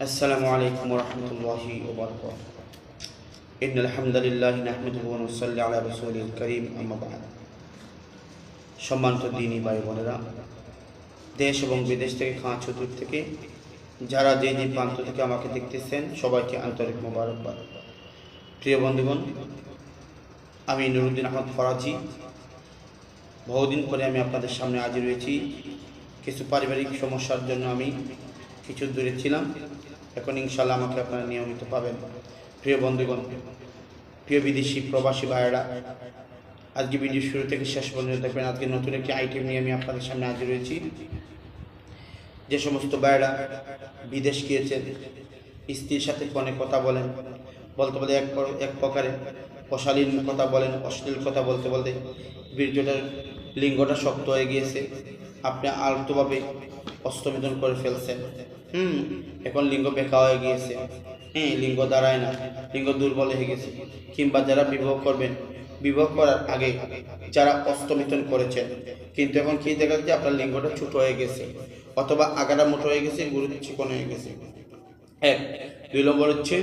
السلام عليكم ورحمة الله وبركاته إن الحمد لله نحمده ونصلي على رسوله الكريم أما بعد সম্মানিত দিনী ভাই বোনেরা দেশ এবং বিদেশ থেকে খাঁ চতুর থেকে যারা যে যে প্রান্ত থেকে আমাকে দেখতেছেন সবাইকে আন্তরিক মোবারকবাদ প্রিয় বন্ধুগণ আমি নুরুদ্দিন আহমদ ফরাজি বহুদিন পরে আমি আপনাদের সামনে হাজির হয়েছি কিছু পারিবারিক সমস্যার জন্য আমি কিছু দূরে ছিলাম। এখন ইনশাল্লাহ আমাকে আপনারা নিয়মিত পাবেন। প্রিয় বন্ধুগণ, প্রিয় বিদেশি প্রবাসী ভাইয়েরা, আজকে ভিডিও শুরু থেকে শেষ পর্যন্ত দেখবেন আজকে নতুন একটি আইটেম নিয়ে আমি আপনাদের সামনে হাজির হয়েছি। যে সমস্ত ভাইয়েরা বিদেশ গিয়েছেন, স্ত্রীর সাথে ফোনে কথা বলেন, বলতে বলতে এক এক প্রকারে অশালীন কথা বলেন, অশ্লীল কথা বলতে বলতে বীর্যটার লিঙ্গটা শক্ত হয়ে গিয়েছে। আপনি আলতোভাবে অস্তমিদন করে ফেলছেন। হুম, এখন লিঙ্গ বেকা হয়ে গিয়েছে। হ্যাঁ লিঙ্গ দাঁড়ায় না, লিঙ্গ দুর্বল হয়ে গেছে। কিংবা যারা বিবাহ করবেন, বিবাহ করার আগে যারা অস্তমিতন করেছেন, কিন্তু এখন কি দেখা যাচ্ছে? আপনার লিঙ্গটা ছোট হয়ে গেছে, অথবা আগাটা মোটো হয়ে গেছে গুরু চিকন হয়ে গেছে। এক, দুই নম্বর হচ্ছে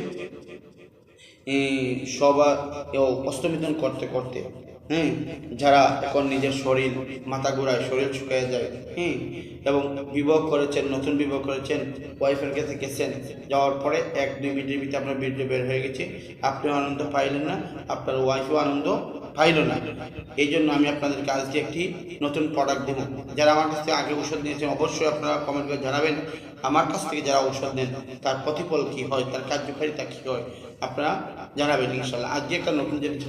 সবার অস্তমিদন করতে করতে হ্যাঁ যারা এখন নিজের শরীর, মাথা ঘোরায়, শরীর শুকিয়ে যায় হ্যাঁ এবং বিবাহ করেছেন, নতুন বিবাহ করেছেন ওয়াইফের কাছে গেছেন, যাওয়ার পরে এক দুই মিনিটের ভিতরে আপনার বীর্য বের হয়ে গেছে। আপনিও আনন্দ পাইলেন না, আপনার ওয়াইফও আনন্দ পাইল না। এই জন্য আমি আপনাদেরকে আজকে একটি নতুন প্রোডাক্ট দেবো। যারা আমার কাছ থেকে আগে ওষুধ নিয়েছেন, অবশ্যই আপনারা কমেন্ট করে জানাবেন। আমার কাছ থেকে যারা ঔষধ নেন, তার প্রতিফল কী হয়, তার কার্যকারিতা কী হয়, আপনারা জানাবেন ইনশাল্লাহ আজকে একটা নতুন জিনিস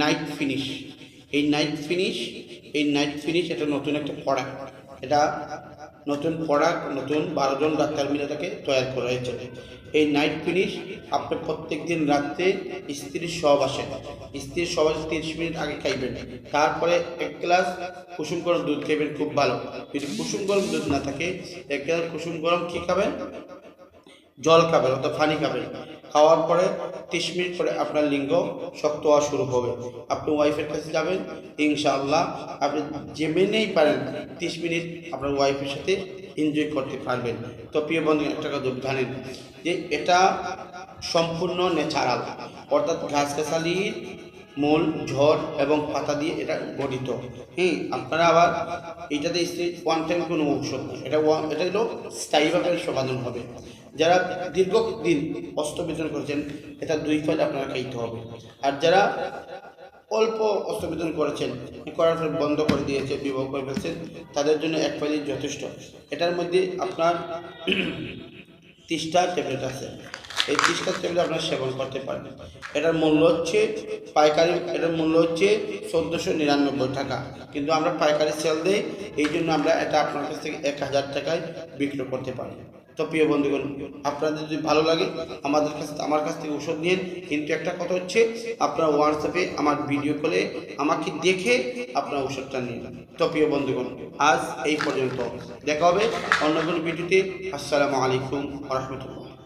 নাইট ফিনিশ এই নাইট ফিনিশ এই নাইট ফিনিশ এটা নতুন একটা প্রোডাক্ট এটা নতুন প্রোডাক্ট নতুন বারোজন ডাক্তার মিলে তাকে তৈরি করা হয়েছে। এই নাইট ফিনিশ আপনি প্রত্যেক দিন রাত্রে স্ত্রীর সব আসে। স্ত্রীর সব আসে তিরিশ মিনিট আগে খাইবেন। তারপরে এক গ্লাস কুসুম গরম দুধ খাইবেন, খুব ভালো। যদি কুসুম গরম দুধ না থাকে, এক গ্লাস কুসুম গরম কী খাবেন? জল খাবেন অর্থাৎ পানি খাবেন। খাওয়ার পরে তিরিশ মিনিট পরে আপনার লিঙ্গ শক্ত হওয়া শুরু হবে। আপনি ওয়াইফের কাছে যাবেন, ইনশাআল্লাহ আপনি যেমনেই পারেন তিরিশ মিনিট আপনার ওয়াইফের সাথে এনজয় করতে পারবেন। তো প্রিয় বন্ধু, একটা কথা জানেন যে এটা সম্পূর্ণ ন্যাচারাল অর্থাৎ গাছগাছালির মূল, ঝড় এবং পাতা দিয়ে এটা গঠিত। হ্যাঁ আপনারা আবার এটাতে ওয়ান টাইম কোনো ঔষধ নেই এটা ওয়ান এটা হলো স্থায়ীভাবে সমাধান হবে। যারা দীর্ঘদিন অস্ত্রবিতরণ করেছেন, এটা দুই ফাইল আপনারা খাইতে হবে। আর যারা অল্প অস্ত্রবিতরণ করেছেন করার পর বন্ধ করে দিয়েছে, বিবাহ করে ফেলছেন, তাদের জন্য এক ফাইলই যথেষ্ট। এটার মধ্যে আপনার তিরিশটা ট্যাবলেট আছে। এই তিরিশটা ট্যাবলেট আপনারা সেবন করতে পারেন, এটার মূল্য হচ্ছে পাইকারি, এটার মূল্য হচ্ছে চোদ্দোশো নিরানব্বই টাকা। কিন্তু আমরা পাইকারি সেল দিই, এই জন্য আমরা এটা আপনার কাছ থেকে এক হাজার টাকায় বিক্রি করতে পারি। তো প্রিয় বন্ধুগণ, আপনাদের যদি ভালো লাগে, আমাদের কাছে, আমার কাছ থেকে ওষুধ নিন। কিন্তু একটা কথা হচ্ছে, আপনারা হোয়াটসঅ্যাপে আমার ভিডিও কলে আমাকে দেখে আপনার ওষুধটা নিন। তো প্রিয় বন্ধুগণ, আজ এই পর্যন্ত। দেখা হবে অন্য কোনো ভিডিওতে আসসালামু আলাইকুম রহমতুল্লাহ।